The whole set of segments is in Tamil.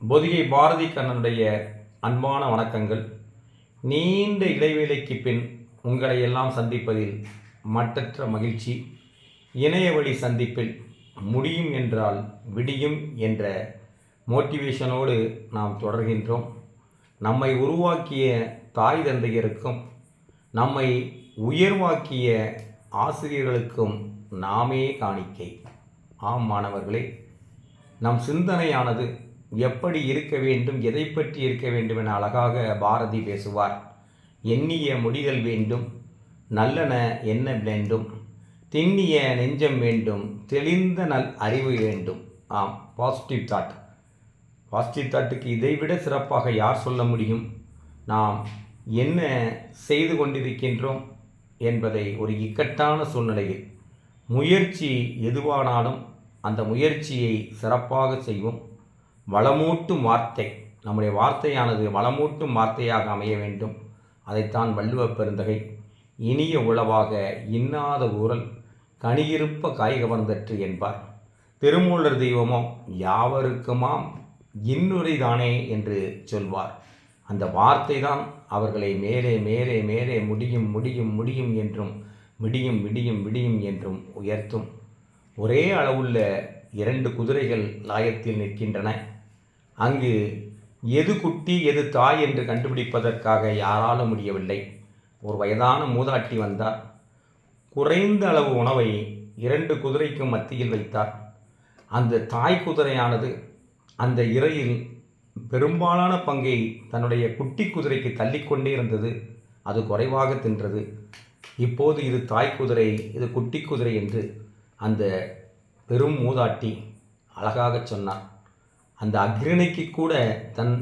பொதிகை பாரதி கண்ணனுடைய அன்பான வணக்கங்கள். நீண்ட இடைவேளைக்கு பின் உங்களை எல்லாம் சந்திப்பதில் மட்டற்ற மகிழ்ச்சி. இணைய வழி சந்திப்பில் முடியும் என்றால் விடியும் என்ற மோட்டிவேஷனோடு நாம் தொடர்கின்றோம். நம்மை உருவாக்கிய தாய் தந்தையருக்கும் நம்மை உயர்வாக்கிய ஆசிரியர்களுக்கும் நாமே காணிக்கை. ஆம் மாணவர்களே நம் சிந்தனையானது எப்படி இருக்க வேண்டும் எதை பற்றி இருக்க வேண்டும் என அழகாக பாரதி பேசுவார். எண்ணிய முடிதல் வேண்டும் நல்லன என்ன வேண்டும் திண்ணிய நெஞ்சம் வேண்டும் தெளிந்த நல் அறிவு வேண்டும். ஆம் பாசிட்டிவ் தாட் பாசிட்டிவ் தாட்டுக்கு இதைவிட சிறப்பாக யார் சொல்ல முடியும்? நாம் என்ன செய்து கொண்டிருக்கின்றோம் என்பதை ஒரு இக்கட்டான சூழ்நிலையில் முயற்சி எதுவானாலும் அந்த முயற்சியை சிறப்பாக செய்வோம் வளமூட்டும் வார்த்தை நம்முடைய வார்த்தையானது வளமூட்டும் வார்த்தையாக அமைய வேண்டும். அதைத்தான் வள்ளுவ பெருந்தகை இனிய உளவாக இன்னாத ஊரல் கனியிருப்ப காய்கவர்ந்தற்று என்பார். திருமூலர் தெய்வமோ யாவருக்குமாம் இன்னுரைதானே என்று சொல்வார். அந்த வார்த்தை தான் அவர்களை மேலே மேலே மேலே முடியும் முடியும் முடியும் என்றும் விடியும் விடியும் விடியும் என்றும் உயர்த்தும். ஒரே அளவுள்ள இரண்டு குதிரைகள் லாயத்தில் நிற்கின்றன. அங்கு எது குட்டி எது தாய் என்று கண்டுபிடிப்பதற்காக யாராலும் முடியவில்லை. ஒரு வயதான மூதாட்டி வந்தார். குறைந்த அளவு உணவை இரண்டு குதிரைக்கும் மத்தியில் வைத்தார். அந்த தாய் குதிரையானது அந்த இரையில் பெரும்பாலான பங்கை தன்னுடைய குட்டி குதிரைக்கு தள்ளிக்கொண்டே இருந்தது. அது குறைவாக தின்றது. இப்போது இது தாய் குதிரை இது குட்டி குதிரை என்று அந்த பெரும் மூதாட்டி அழகாகச் சொன்னார் அந்த அக்ரணிக்கு கூட தன்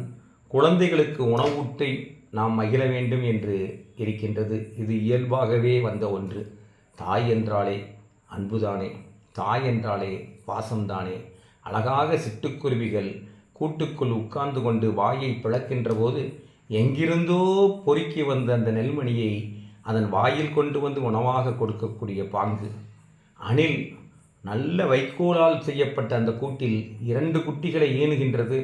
குழந்தைகளுக்கு உணவூட்டி நாம் மகிழ வேண்டும் என்று இருக்கின்றது. இது இயல்பாகவே வந்த ஒன்று. தாய் என்றாலே அன்புதானே. தாய் என்றாலே பாசம்தானே அழகாக சிட்டுக்குருவிகள் கூட்டுக்குள் உட்கார்ந்து கொண்டு வாயை பிளக்கின்ற போது எங்கிருந்தோ பொறுக்கி வந்த அந்த நெல்மணியை அதன் வாயில் கொண்டு வந்து உணவாக கொடுக்கக்கூடிய பாங்கு. அணில் நல்ல வைக்கோலால் செய்யப்பட்ட அந்த கூட்டில் இரண்டு குட்டிகளை ஏணுகின்றது.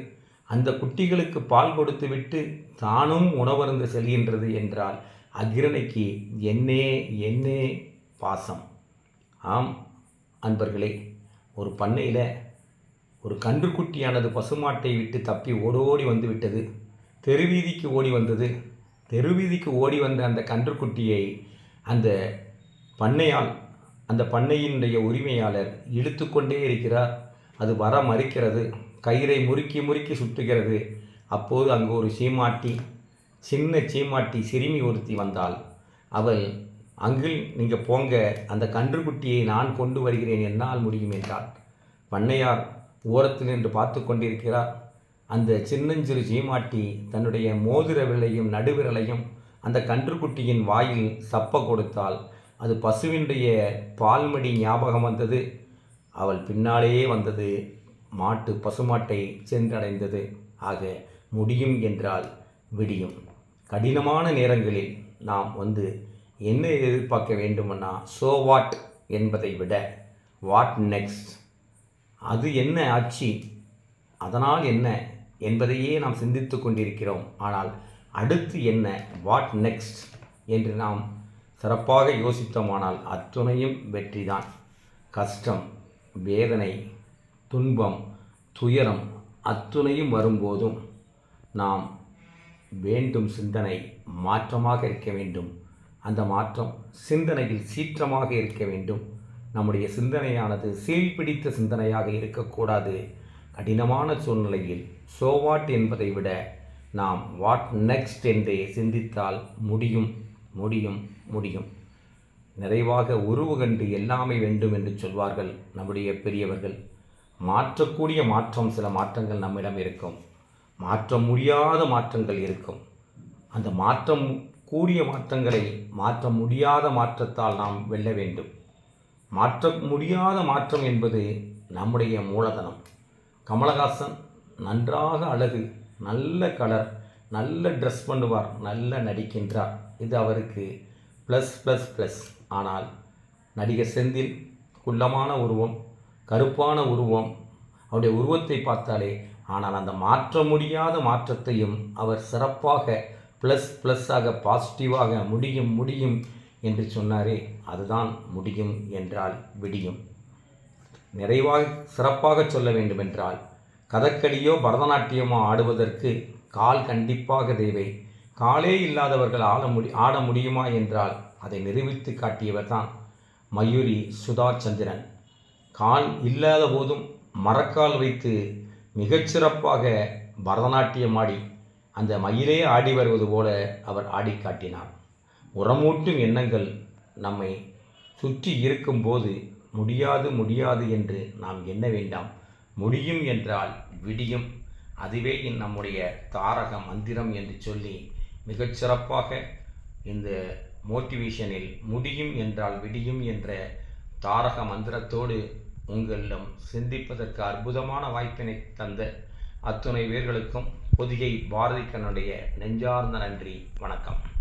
அந்த குட்டிகளுக்கு பால் கொடுத்துவிட்டு தானும் உணவருந்து செல்கின்றது என்றால் அகிரணைக்கு என்னே என்னே பாசம். ஆம் அன்பர்களே ஒரு பண்ணையில் ஒரு கன்றுக்குட்டியானது பசுமாட்டை விட்டு தப்பி ஓடோடி வந்து விட்டது தெருவீதிக்கு ஓடி வந்தது. தெருவீதிக்கு ஓடி வந்த அந்த கன்றுக்குட்டியை அந்த பண்ணையால் அந்த பண்ணையினுடைய உரிமையாளர் இழுத்து கொண்டே இருக்கிறார். அது வர மறுக்கிறது. கயிறை முறுக்கி முறுக்கி சுற்றுகிறது அப்போது அங்கு ஒரு சீமாட்டி சின்ன சீமாட்டி சிறுமி ஒருத்தி வந்தாள். அவள் அங்கு நீங்கள் போங்க. அந்த கன்றுக்குட்டியை நான் கொண்டு வருகிறேன். என்னால் முடியும் என்றாள். பண்ணையார் ஓரத்தில் நின்று பார்த்து கொண்டிருக்கிறார். அந்த சின்னஞ்சிறு சீமாட்டி தன்னுடைய மோதிர விரலையும் நடுவிரலையும் அந்த கன்றுக்குட்டியின் வாயில் சப்ப கொடுத்தால் அது பசுவினுடைய பால்மடி ஞாபகம் வந்தது. அவள் பின்னாலேயே வந்தது. மாட்டு பசுமாட்டை சென்றடைந்தது. ஆக முடியும் என்றால் விடியும். கடினமான நேரங்களில் நாம் வந்து என்ன எதிர்பார்க்க வேண்டுமென்னா சோ வாட் என்பதை விட வாட் நெக்ஸ்ட் அது என்ன ஆட்சி? அதனால் என்ன என்பதையே நாம் சிந்தித்து கொண்டிருக்கிறோம். ஆனால் அடுத்து என்ன? வாட் நெக்ஸ்ட் என்று நாம் சிறப்பாக யோசித்தோமானால் அத்துணையும் வெற்றிதான். கஷ்டம் வேதனை துன்பம் துயரம் அத்துணையும் வரும்போதும் நாம் வேண்டும் சிந்தனை மாற்றமாக இருக்க வேண்டும். அந்த மாற்றம் சிந்தனையில் சீற்றமாக இருக்க வேண்டும். நம்முடைய சிந்தனையானது சீல் பிடித்த சிந்தனையாக இருக்கக்கூடாது. கடினமான சூழ்நிலையில் சோ வாட் என்பதை விட நாம் வாட் நெக்ஸ்ட் என்றே சிந்தித்தால் முடியும். முடியும் முடியும். நிறைவாக உருவு கண்டு எல்லாமே வேண்டும் என்று சொல்வார்கள் நம்முடைய பெரியவர்கள். மாற்றக்கூடிய மாற்றம் சில மாற்றங்கள் நம்மிடம் இருக்கும். மாற்ற முடியாத மாற்றங்கள் இருக்கும். அந்த மாற்றம் கூடிய மாற்றங்களை மாற்ற முடியாத மாற்றத்தால் நாம் வெல்ல வேண்டும். மாற்ற முடியாத மாற்றம் என்பது நம்முடைய மூலதனம். கமலஹாசன் நன்றாக அழகு நல்ல கலர் நல்ல ட்ரெஸ் பண்ணுவார் நல்ல நடிக்கின்றார். இது அவருக்கு ப்ளஸ் ப்ளஸ் ப்ளஸ் ஆனால் நடிகர் செந்தில் குள்ளமான உருவம் கருப்பான உருவம் அவருடைய உருவத்தை பார்த்தாலே ஆனால் அந்த மாற்ற முடியாத மாற்றத்தையும் அவர் சிறப்பாக ப்ளஸ் ப்ளஸ்ஸாக பாசிட்டிவாக முடியும் முடியும் என்று சொன்னாரே அதுதான் முடியும் என்றால் விடியும். நிறைவாக சிறப்பாக சொல்ல வேண்டுமென்றால் கதகளியோ பரதநாட்டியமோ ஆடுவதற்கு கால் கண்டிப்பாக தேவை. காலே இல்லாதவர்கள் ஆட முடி ஆட முடியுமா என்றால் அதை நிரூபித்து காட்டியவர் தான் மயூரி சுதா சந்திரன் கால் இல்லாத போதும் மரக்கால் வைத்து மிகச்சிறப்பாக பரதநாட்டியம் ஆடி அந்த மயிலே ஆடி வருவது போல அவர் ஆடி காட்டினார். உரமூட்டும் எண்ணங்கள் நம்மை சுற்றி இருக்கும்போது முடியாது முடியாது என்று நாம் எண்ண வேண்டாம். முடியும் என்றால் விடியும். அதுவே நம்முடைய தாரக மந்திரம் என்று சொல்லி மிகச்சிறப்பாக இந்த மோட்டிவேஷனில் முடியும் என்றால் விடியும் என்ற தாரக மந்திரத்தோடு உங்களிடம் சிந்திப்பதற்கு அற்புதமான வாய்ப்பினை தந்த அத்துணை பேர்களுக்கும் பொதிகை பாரதி கண்ணுடைய நெஞ்சார்ந்த நன்றி. வணக்கம்.